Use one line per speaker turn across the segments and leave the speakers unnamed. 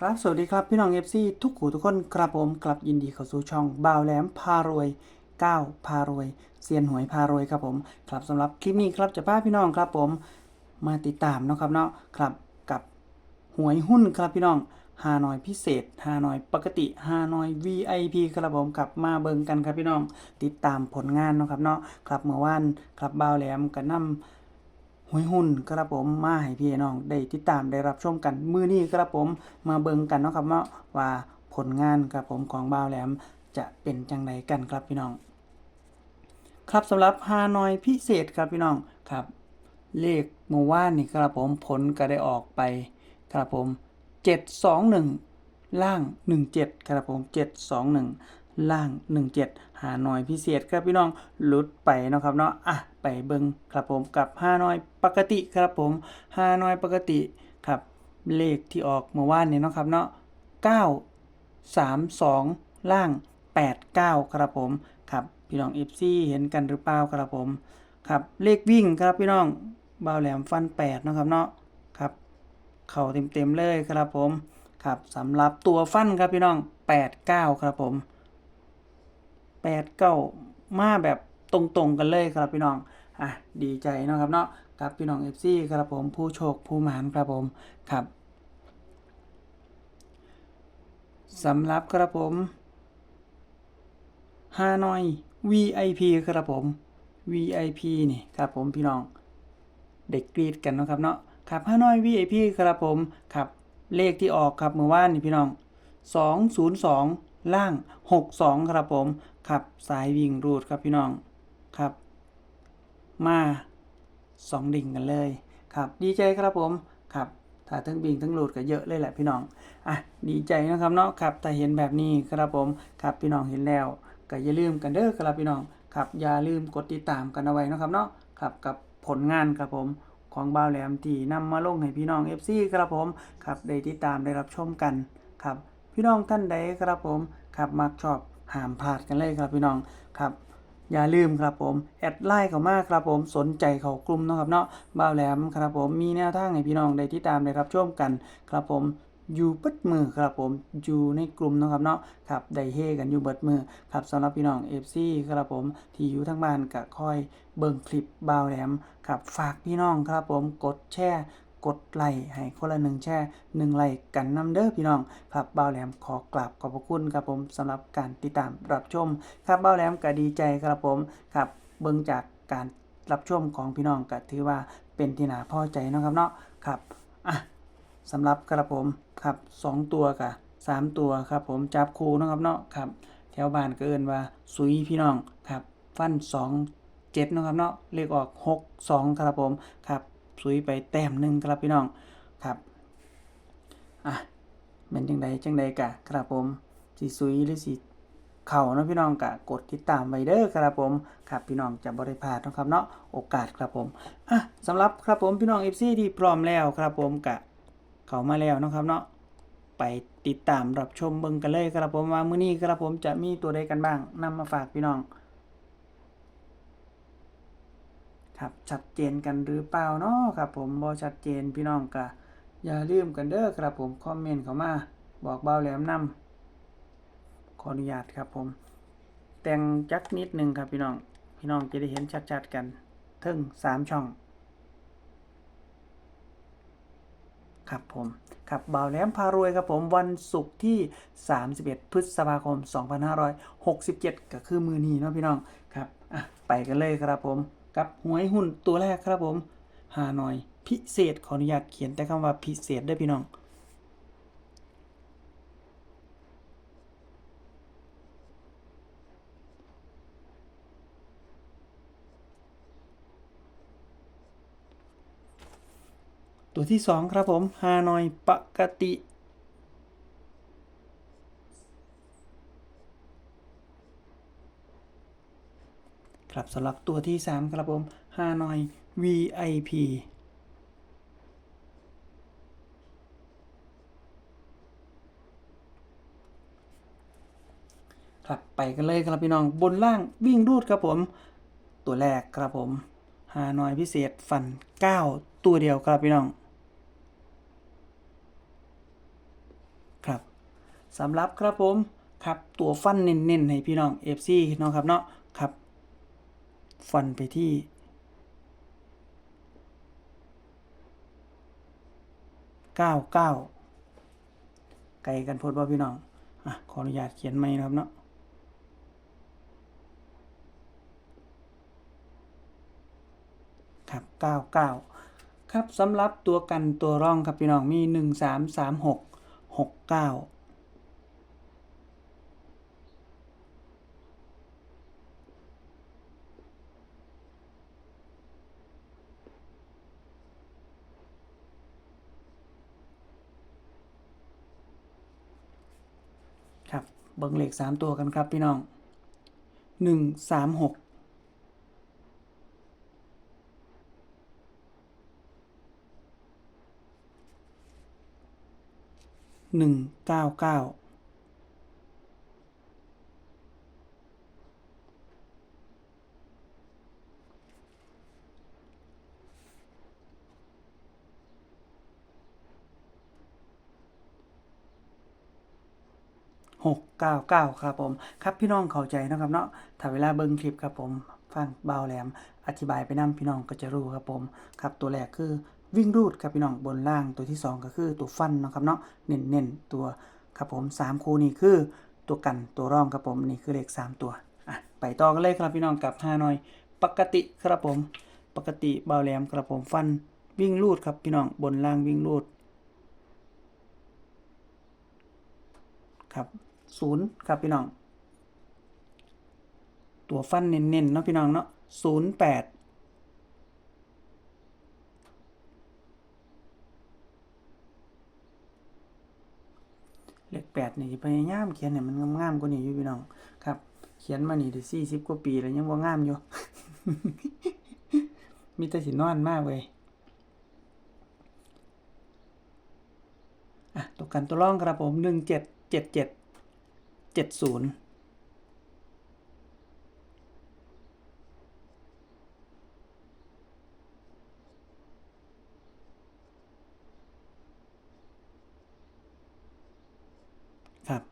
ครับสวัสดีครับพี่น้องเอฟซีทุกหูทุกคนครับผมกลับยินดีเข้าสู่ช่องบ่าวแหลมพารวยก้าวพารวยเซียนหวยพารวยครับผมครับสำหรับคลิปนี้ครับจะพาพี่น้องครับผมมาติดตามเนาะครับเนาะครับกับหวยหุ้นครับพี่น้องฮานอยพิเศษฮานอยปกติฮานอย VIP ครับผมครับมาเบิงกันครับพี่น้องติดตามผลงานเนาะครับเนาะครับเมื่อวานครับบ่าวแหลมก็นำ หวยหุ้นครับผมมาให้พี่น้องได้ติดตามได้รับชมกันมือนี้ครับผมมาเบิ่งกันเนาะครับว่าผลงานครับผมของบ่าวแหลมจะเป็นจังไดกันครับพี่น้อง ครับสำหรับฮานอยพิเศษครับพี่น้องครับ เลขเมื่อวานนี่ครับผมผลก็ได้ออกไปครับผม 721 ล่าง 17 ครับผม 721 ล่าง 17 หาหน่อยพิเศษครับพี่น้องหลุดไปเนาะครับเนาะอะไปเบิงครับผมกับหาหน่อยปกติครับผมหาหน่อยปกติครับเลขที่ออกเมื่อวานเนี้เนาะครับเนาะ9 3 2 ล่าง 8 9 ครับผมครับพี่น้อง FC เห็นกันหรือเปล่าครับผมครับเลขวิ่งครับพี่น้องบ่าวแหลมฟัน8เนาะครับเนาะครับเข่าเต็มๆเลยครับผมครับสำหรับตัวฟันครับพี่น้อง 89 ครับผม 89มาแบบตรงๆกันเลยครับพี่น้องอะดีใจเนาะครับเนาะกับพี่น้อง FC ครับผมผู้โชคผู้หมานครับผมครับสำหรับครับผมฮานอย VIP ครับผม VIP นี่ครับผมพี่น้องเด็กกรีดกันเนาะครับเนาะครับฮานอย VIP ครับผมครับเลขที่ออกครับเมื่อวานนี่พี่น้อง 202 ล่าง 62 ครับผมครับสายวิ่งรูดครับพี่น้องครับ มาสองดิ่งกันเลยครับดีใจครับผมครับถ้าทั้งบิ่งทั้งรูดก็เยอะเลยแหละพี่น้องอะดีใจนะครับเนาะครับแต่เห็นแบบนี้ครับผมครับพี่น้องเห็นแล้วก็อย่าลืมกันเด้อครับพี่น้องครับอย่าลืมกดติดตามกันเอาไว้นะครับเนาะครับกับผลงานครับผมของบ่าวแหลมที่นำมาลงให้พี่น้อง FC ครับผมครับได้ติดตามได้รับชมกันครับ พี่น้องท่านใดครับผมครับมักชอบห้ามพลาดกันเลยครับพี่น้องครับอย่าลืมครับผมแอดไลน์เขามากครับผมสนใจเขากลุ่มนะครับเนาะบ่าวแหลมครับผมมีแนวทางให้พี่น้องได้ติดตามได้รับชมกันครับผมอยู่เบิดมือครับผมอยู่ในกลุ่มนะครับเนาะครับได้เฮกันอยู่เบิดมือครับสำหรับพี่น้อง FC ครับผมที่อยู่ทั้งบ้านก็คอยเบิ่งคลิปบ่าวแหลมครับฝากพี่น้องครับผมกดแชร์ กดไลค์ให้คนละหนึ่งแชร์หนึ่งไลค์กันนำเด้อพี่น้องครับบ่าวแหลมขอกราบขอบพระคุณครับผมสำหรับการติดตามรับชม ครับบ่าวแหลมก็ดีใจครับผมครับเบิ่งจากการรับชมของพี่น้องก็ถือว่าเป็นที่น่าพอใจนะครับเนาะครับอะสำหรับกระผมครับสองตัวกับสามตัวครับผมจับคู่นะครับเนาะครับแถวบ้านก็เอิ้นว่าสุยพี่น้องครับฟันสองเจ็ดเนะครับเนาะเลขออกหกสองครับผมครับ สุยไปแต้มหนึ่งครับพี่น้องครับอะเป็นจังใดจังใดกะครับผมสีสุยหรือสีเข่าเนาะพี่น้องกะกดติดตามไว้เด้อครับผมครับพี่น้องจะบริพลาดนะครับเนาะโอกาสครับผมอะสำหรับครับผมพี่น้อง FC ที่พร้อมแล้วครับผมกะเข้ามาแล้วนะครับเนาะไปติดตามรับชมเบิ่งกันเลยครับผมว่ามื้อนี้ครับผมจะมีตัวใดกันบ้างนำมาฝากพี่น้อง ครับชัดเจนกันหรือเปล่าเนาะครับ ผมบ่ชัดเจนพี่น้องกะอย่าลืมกันเด้อครับผมคอมเมนต์เข้ามา บอกเบาแหลมนำขออนุญาตครับผม แต่งจักนิดหนึ่งครับพี่น้อง พี่น้องจะได้เห็นชัดๆกันถึงสามช่อง ครับผมครับบ่าวแหลมพารวยครับผมวันศุกร์ที่ 31 พฤษภาคม 2567 ก็คือมือนี้เนาะพี่น้องครับอะไปกันเลยครับผม กับหวยหุ้นตัวแรกครับผมหาหน่อยพิเศษขออนุญาตเขียนแต่คำว่าพิเศษได้พี่น้อง ตัวที่สองครับผมฮานอยปกติ ครับสำหรับตัวที่สามครับผมฮานอย VIP ครับไปกันเลยครับพี่น้องบนล่างวิ่งรูดครับผม ตัวแรกครับผมฮานอยพิเศษฟัน 9 ตัวเดียวครับพี่น้องครับสำหรับครับผมครับตัวฟันเน้นๆให้พี่น้อง FC เนาะครับเนาะครับ ฟันไปที่ เก้าเก้าไกลกันโพดว่าพี่น้องอะขออนุญาตเขียนใหม่นะครับเนาะครับเก้าเก้าครับสำหรับตัวกันตัวร่องครับพี่น้องมีหนึ่งสามสามหกหกเก้าครับ เบิ้งเลขสามตัวกันครับพี่น้องหนึ่งสามหกหนึ่งเก้าเก้า หกเก้าเก้าครับผม ครับพี่น้องเข้าใจนะครับเนาะถ้าเวลาเบิ่งคลิปครับผมฟังเบาแหลม อธิบายไปนํพี่น้องก็จะรู้ครับผมครับตัวแรกคือวิ่งรูดครับพี่น้องบนล่างตัวที่สองก็คือตัวฟันนะครับเนาะเน้นเน้นๆตัวครับผมสามคู่นี่คือตัวกันตัวร่องครับผมนี่คือเลขสามตัวอะไปต่อกันเลยครับพี่น้องกับห้าหน่อย ปกติครับผม ปกติเบาแหลมครับผมฟันวิ่งรูดครับพี่น้องบนล่างวิ่งรูดครับ ศูนย์ครับพี่น้อง ตัวฟันเน้นๆเนาะพี่น้องเนาะศูนย์แปดเลขแปดนี่พยายามเขียนให้มันงามๆกว่านี้อยู่พี่น้องครับ เขียนมานี่ได้สี่สิบกว่าปีแล้วยังว่างามอยู่ มีแต่สินอนมากเว้ยอะตัวกันตัวร่องครับผมหนึ่งเจ็ดเจ็ดเจ็ด เจ็ดศูนย์ครับ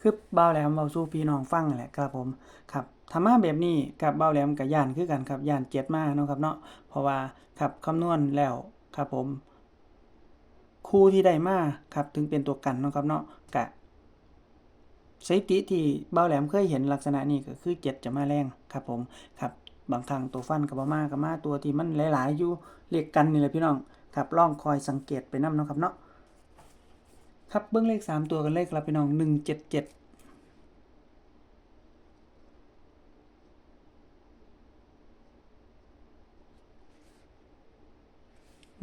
คือเบาแหลมเบาสู้พี่น้องฟังแหละครับผมครับธรรมะแบบนี้กับเบาแหลมกับย่านคือกันครับย่านเจ็ดมาเนาะครับเนาะเพราะว่าครับคำนวณแล้วครับผมคู่ที่ได้มาครับถึงเป็นตัวกันเนาะครับเนาะกะ สถิติที่เบาแหลมเคยเห็นลักษณะนี้ก็คือเจ็ดจะมาแรงครับผมครับบางครั้งตัวฟันกับมากับมาตัวที่มันหลาย ๆ อยู่เรียกกันนี่แหละพี่น้องครับลองคอยสังเกตไปนํเนาะครับเนาะครับเบื้องเลขสามตัวกันเลขครับพี่น้องหนึ่งเจ็ดเจ็ด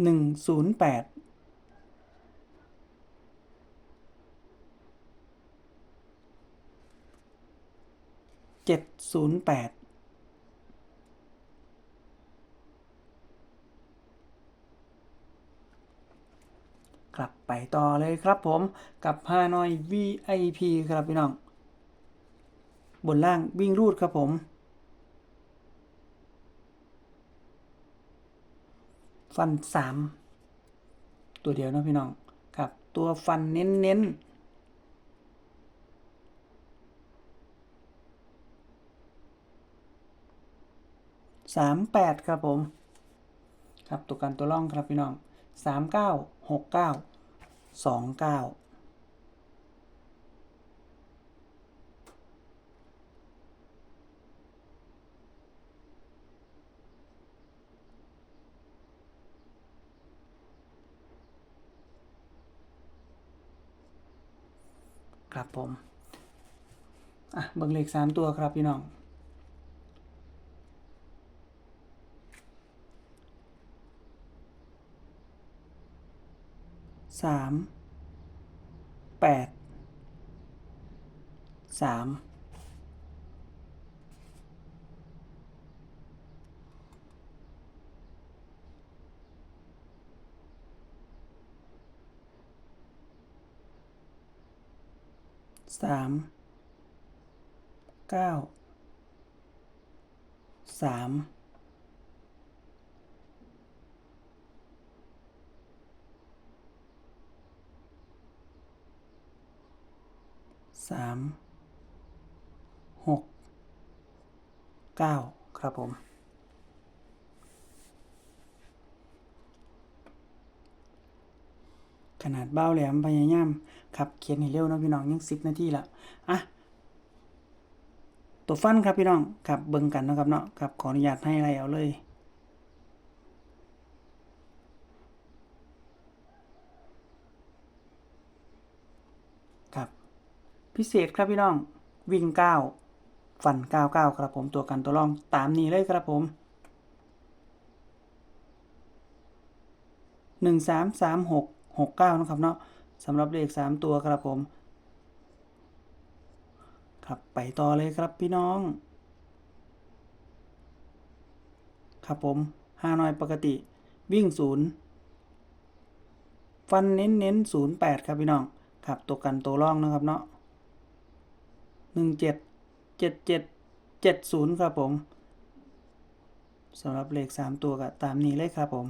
หนึ่งศูนย์แปด เจ็ดศูนย์แปดกลับไปต่อเลยครับผมกับฮานอย VIP ครับพี่น้อง บนล่างวิ่งรูดครับผมฟันสามตัวเดียวนะพี่น้องครับ ตัวฟันเน้นเสามแปดครับผม ครับตัวกันตัวล่องครับพี่น้องสามเก้าหกเก้าสองเก้าครับผม อะเบิ่งเลขสามตัวครับพี่น้อง สามแปดสามสามเก้าสาม สามหกเก้าครับผม ขนาดเบ้าแหลมพยายามขับ เขียนให้เร็วนะพี่น้องยังสิบนาทีละอะตัวฟันครับพี่น้องครับเบิ่งกันนะครับเนาะครับขออนุญาตให้อะไรเอาเลย ครับ พิเศษครับพี่น้อง วิ่งเก้าฟันเก้าเก้าครับผมตัวกันตัวรองตามนี้เลยครับผมหนึ่งสามสามหกหกเก้านะครับเนาะสำหรับเลขสามตัวครับผม ครับไปต่อเลยครับพี่น้อง ครับผมห้านอยปกติวิ่งศูนย์ฟันเน้นเน้นศูนย์แปดครับพี่น้อง ครับตัวกันตัวร่องนะครับเนาะ หนึ่งเจ็ดเจ็ดเจ็ดเจ็ดศูนย์ครับผมสำหรับเลขสามตัวก็ตามนี้เลยครับผม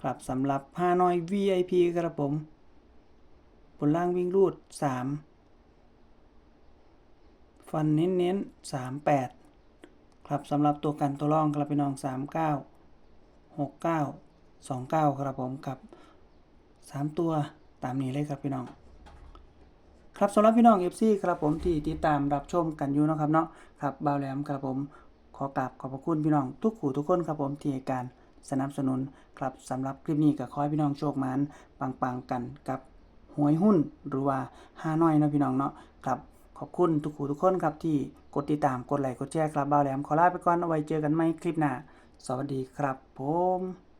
ครับสำหรับห้าน้อย VIP ครับผมบนล่างวิ่งรูดสามฟันเน้นเน้นสามแปดครับสำหรับตัวกันตัวร่องครับพี่น้องสามเก้าหกเก้าสองเก้าครับผมครับสามตัวตามนี้เลยครับพี่น้อง ครับสำหรับพี่น้อง FC ครับผมที่ติดตามรับชมกันอยู่นะครับเนาะครับบ่าวแหลมครับผมขอกราบขอบพระคุณพี่น้องทุกขู่ทุกคนครับผมที่ให้การสนับสนุนครับสำหรับคลิปนี้ก็ขอให้พี่น้องโชคมันปังๆกันกับหวยหุ้นหรือว่าห้าน้อยนะพี่น้องเนาะครับขอบคุณทุกผู้ทุกคนครับที่กดติดตามกดไลค์กดแชร์ครับบ่าวแหลมขอลาไปก่อนเอาไว้เจอกันใหม่คลิปหน้าสวัสดีครับผม